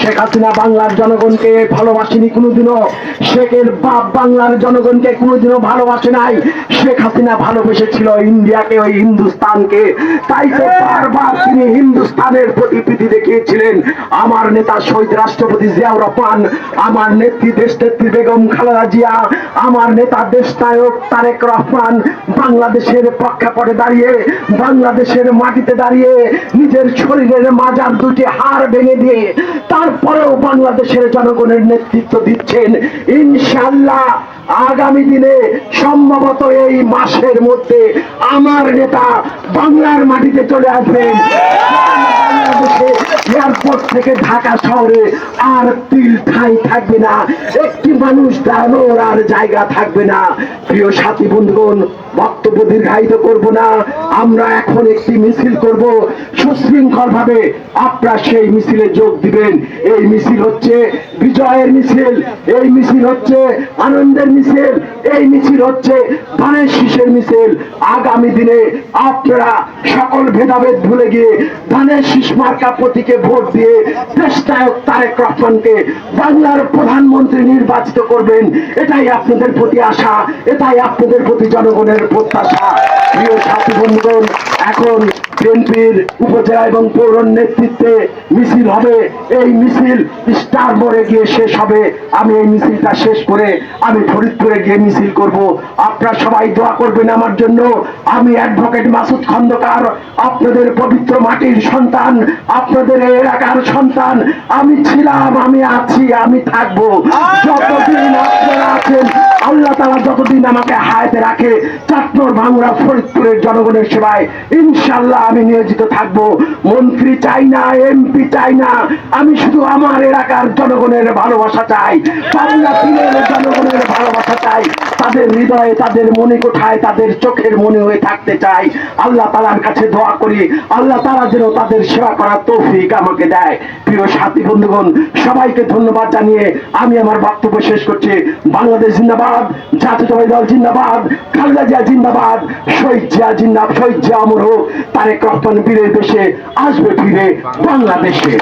শেখ হাসিনা বাংলার জনগণকে ভালোবাসেনি কোনোদিনও। শেখের বাপ বাংলার জনগণকে কোনোদিনও ভালোবাসে নাই। শেখ হাসিনা ভালোবেসেছিল ইন্ডিয়াকে, ওই হিন্দুস্তানকে। তাই তো বারবার তিনি হিন্দুস্তানের প্রতি প্রীতি দেখিয়েছিলেন। আমার নেতা শহীদ রাষ্ট্রপতি জিয়াউর রহমান, আমার নেত্রী দেশ নেত্রী বেগম খালেদা জিয়া, আমার নেতা দেশ নায়ক তারেক রহমান, বাংলাদেশের প্রেক্ষাপটে দাঁড়িয়ে, বাংলাদেশের মাটিতে দাঁড়িয়ে, নিজের শরীরের মাজার দুটি হাড় ভেঙে দিয়ে তারপরেও বাংলাদেশের জনগণের নেতৃত্ব দিচ্ছেন। ইনশাল্লাহ আগামী দিনে সম্ভবত এই মাসের মধ্যে আমার নেতা বাংলার মাটিতে চলে আসবেন। এয়ারপোর্ট থেকে ঢাকা শহরে আর তিল ঠাই থাকবে না। একটি মানুষ দাঁড়ানোর আর জায়গা থাকবে না। প্রিয় সাথী বন্ধুগণ, বক্তব্য দীর্ঘায়িত করব না। আমরা এখন একটি মিছিল করব। সুশৃঙ্খল ভাবে আপনারা সেই মিছিলে যোগ দিবেন। এই মিছিল হচ্ছে বিজয়ের মিছিল, এই মিছিল হচ্ছে আনন্দের মিছিল, এই মিছিল হচ্ছে ধানের শীষের মিছিল। আগামী দিনে আপনারা সকল ভেদাভেদ ভুলে গিয়ে ধানের শীষ মার্কা প্রতীকে ভোট দিয়ে দেশনায়ক তারেক রহমানকে বাংলার প্রধানমন্ত্রী নির্বাচিত করবেন, এটাই আপনাদের প্রতি আশা, এটাই আপনাদের প্রতি জনগণের প্রত্যাশা। প্রিয় সাথী বন্ধুগণ, এখন বিএনপির উপজেলা এবং পৌর নেতৃত্বে মিছিল হবে। এই মিছিল স্টার মোড়ে গিয়ে শেষ হবে। আমি এই মিছিলটা শেষ করে আমি ফরিদপুরে গিয়ে মিছিল করব। আপনারা সবাই দোয়া করবেন আমার জন্য। আমি অ্যাডভোকেট মাসুদ খন্দকার, আপনাদের পবিত্র মাটির সন্তান, আপনাদের এলাকার সন্তান। আমি ছিলাম, আমি আছি, আমি থাকব। যতদিন রাখে চাঁদপুর ভাঙুরা ফরিদপুরের জনগণের সেবায়। ইনশাল্লাহ আমি নিয়োজিত থাকব। মন্ত্রী চাই না, এমপি চাই না। আমি শুধু আমার এলাকার জনগণের ভালোবাসা চাই। বাংলা জনগণের ভালোবাসা চাই। তাদের হৃদয়ে, তাদের মনে কোঠায়, তাদের চোখের মনে হয়ে থাকতে চাই। আল্লাহ তালার কাছে দোয়া করি। আল্লাহ তালা যেন তাদের সেবা করার তৌফিক আমাকে দেয়। প্রিয় সাথী বন্ধুগণ, সবাইকে ধন্যবাদ জানিয়ে আমি আমার বক্তব্য শেষ করছি। বাংলাদেশ জিন্দাবাদ, জাতীয়তাবাদী দল জিন্দাবাদ, খালেদা জিয়া জিন্দাবাদ, শহীদ জিয়া জিন্দাবাদ, শহীদ জিয়া অমর হোক, তারেক রহমান বীরের দেশে আসবে ফিরে বাংলাদেশে।